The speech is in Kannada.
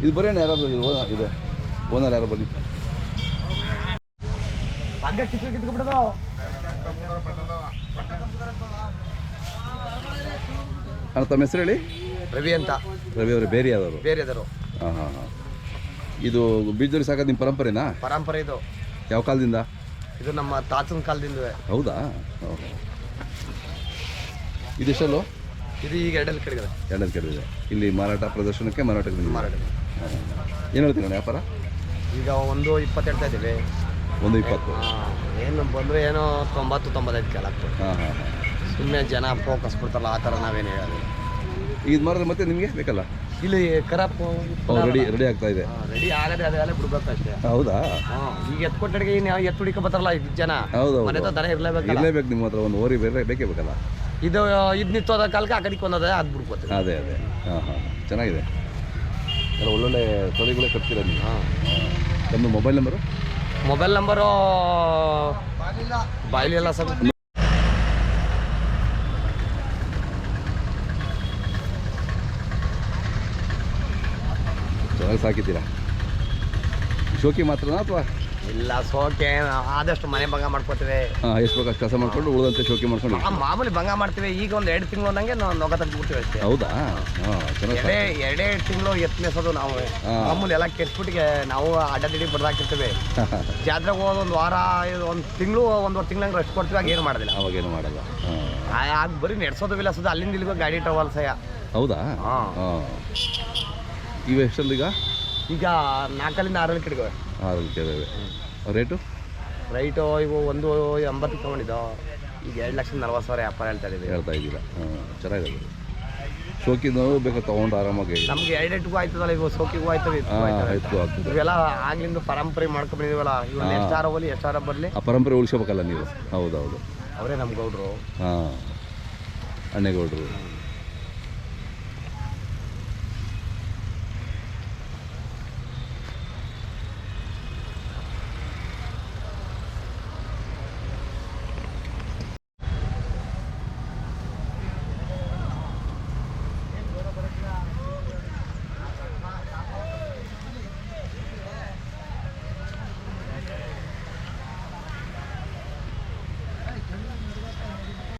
ಇದು ಬರೀ ಯಾರಾದ್ರು ಇದು ಓನರ್ ಇದೆ. ಓನರ್ ಯಾರು ಅಣ್ಣ ತಮ್ಮ ಹೆಸರು ಹೇಳಿ? ರವಿ ಅಂತ. ರವಿ ಅವರು ಬೇರೆ ಬೇರೆ ಬೇರೆದರು ಹಾಂ ಹಾಂ ಹಾಂ. ಇದು ಬೀಜದಲ್ಲಿ ಸಾಕೋದು ನಿಮ್ಮ ಪರಂಪರೆನಾ? ಪರಂಪರೆ ಇದು. ಯಾವ ಕಾಲದಿಂದ? ಇದು ನಮ್ಮ ತಾತನ ಕಾಲದಿಂದ ಹೌದಾ? ಇದು ಇದೆಷ್ಟಲ್ಲೋ? ಇದು ಈಗ ಎರಡಲ್ಲಿ ಕಡೆಗಿದೆ ಎರಡಲ್ಲಿ ಕರೆದಿದೆ ಇಲ್ಲಿ ಮಾರಾಟ ಪ್ರದರ್ಶನಕ್ಕೆ ಮಾರಾಟಕ್ಕೆ ಬಂದಿದೆ ಮಾರಾಟ ಏನು ವ್ಯಾಪಾರ? ಈಗ ಒಂದು ಇಪ್ಪತ್ತು ಹೇಳ್ತಾ ಇದ್ದೀವಿ. ಒಂದು ಇಪ್ಪತ್ತು. ಏನು ಬಂದರೆ ಏನೋ ತೊಂಬತ್ತು ತೊಂಬತ್ತೈದು ಕಾಲ ಆಗ್ತದೆ. ಹಾಂ ಹಾಂ ಹಾಂ. ಸುಮ್ಮನೆ ಜನ ಫೋಕಸ್ ಕೊಡ್ತಾರಲ್ಲ ಆ ಥರ ನಾವೇನು ಹೇಳೋದು ಇದು ಮಾಡಿದ್ರೆ ಮತ್ತೆ ನಿಮಗೆ ಬೇಕಲ್ಲ? ಇಲ್ಲಿ ಕರಾಪ್ ರೆಡಿ ರೆಡಿ ಆಗ್ತಾ ಇದೆ. ರೆಡಿ ಆಗದೆ ಅದೆಲ್ಲ ಬಿಡ್ಬೇಕು ಅಷ್ಟೇ. ಹೌದಾ? ಈಗ ಎತ್ಕೊಟ್ಟಡಿಗೆ ಇನ್ನು ಎತ್ತು ಹುಡುಕ ಬರ್ತಾರಲ್ಲ ಇದು ಜನ. ಹೌದು ಮನೆ ದನ ಇರಲೇಬೇಕು ಇರಲೇಬೇಕು ನಿಮ್ಮ ಹತ್ರ ಒಂದು ಓರಿ ಬೇರೆ ಬೇಕೇ ಬೇಕಲ್ಲ? ಇದು ಇದು ನಿಂತೋದ ಕಾಲಕ್ಕೆ ಆ ಕಡೆಗೆ ಒಂದದ ಅದು ಬಿಡ್ಕೋತೀವಿ. ಅದೇ ಅದೇ. ಹಾಂ ಹಾಂ. ಚೆನ್ನಾಗಿದೆ. ಎಲ್ಲ ಒಳ್ಳೊಳ್ಳೆ ತೊಲೆಗಳೇ ಕಟ್ತೀರ ನೀವು? ಹಾಂ. ತಮ್ಮ ಮೊಬೈಲ್ ನಂಬರು ಮೊಬೈಲ್ ನಂಬರು ಬಾಯಿಲಿಲ್ಲ ಸರ್. ಚೆನ್ನಾಗಿ ಸಾಕಿದ್ದೀರಾ? ಶೋಕಿ ಮಾತ್ರನಾ ಅಥವಾ ಇಲ್ಲ ಸೋಕೆ ಆದಷ್ಟು ಮನೆ ಭಂಗ ಮಾಡ್ಕೋತೀವಿ. ಎಷ್ಟು ಬೇಕು ಅಷ್ಟು ಕೆಲಸ ಮಾಡ್ಕೊಂಡು ಉಳಿದಂತೆ ಶೋಕಿ ಮಾಡ್ಕೊಂಡು. ಆ, ಮಾಮೂಲಿ ಭಂಗ ಮಾಡ್ತೀವಿ. ಈಗ ಒಂದು ಎರಡು ತಿಂಗಳು ಅಂದಂಗೆ ನಾವು ನೊಗ ಬಿಡ್ತೀವಿ ಅಷ್ಟೇ. ಹೌದಾ? ಹಾಂ ಚೆನ್ನಾಗಿ ಎರಡೇ ಎರಡೇ ತಿಂಗಳು ಎತ್ತನೆಸೋದು ನಾವು. ಹಾ. ಮಾಮೂಲಿ ಎಲ್ಲ ಕೆಟ್ಬಿಟ್ಟಿಗೆ ನಾವು ಅಡ್ಡದಿಡಿ ಬಡ್ದಾಕಿರ್ತೀವಿ ಜಾತ್ರೆಗೆ ಹೋದ ಒಂದು ವಾರ ಒಂದು ತಿಂಗಳು ಒಂದುವರೆ ತಿಂಗಳಂಗೆ ರೆಸ್ಟ್ ಕೊಡ್ತೀವಿ ಆಗ ಏನು ಮಾಡೋದಿಲ್ಲ. ಅವಾಗೇನು ಮಾಡಲ್ಲ. ಹಾಂ. ಆ- ಆಗ ಬರೀ ನಡೆಸೋದು ವಿಲಾಸೋದು ಅಲ್ಲಿಂದ ಇಲ್ಲಿಗೆ ಗಾಡಿ ಟವಲ್ಸಯ್ಯ ಹೌದಾ? ಹಾಂ. ಹಾಂ. ಇವು ಎಷ್ಟಲ್ಲಿ ಈಗ? ಈಗ ನಾಲ್ಕರಿಂದ ಆರಲ್ಲಿ ಕಡೆಗೆ ಕೇಳಿವೆ ರೇಟು ರೈಟು ಇವು ಒಂದು ಎಂಬತ್ತು ತೊಗೊಂಡಿದ್ದು. ಈಗ ಎರಡು ಲಕ್ಷದ ನಲ್ವತ್ತು ಸಾವಿರ ವ್ಯಾಪಾರ ಹೇಳ್ತಾ ಇದ್ದೀವಿ ಹೇಳ್ತಾ ಇದ್ದೀರಾ? ಹಾಂ ಚೆನ್ನಾಗಿದೆ. ಶೋಕಿನೂ ಬೇಕು ತೊಗೊಂಡು ಆರಾಮಾಗಿ ನಮ್ಗೆ ಎರಡೆಟ್ಟಿಗೂ ಆಯ್ತದಲ್ಲ ಇವು ಸೋಕಿಗೂ ಆಯ್ತವೆ ಇವೆಲ್ಲ ಆಗ್ಲಿಂದ ಪರಂಪರೆ ಎಷ್ಟು ಹಾ. ಎಷ್ಟಾರ ಎಷ್ಟು ಎಷ್ಟಾರ ಬರಲಿ. ಆ ಪರಂಪರೆ ಉಳಿಸ್ಕೋಬೇಕಲ್ಲ ನೀವು? ಹೌದೌದು. ಅವರೇ ನಮ್ಮ ಗೌಡ್ರು ಹಾಂ. ಅಣ್ಣೇಗೌಡರು.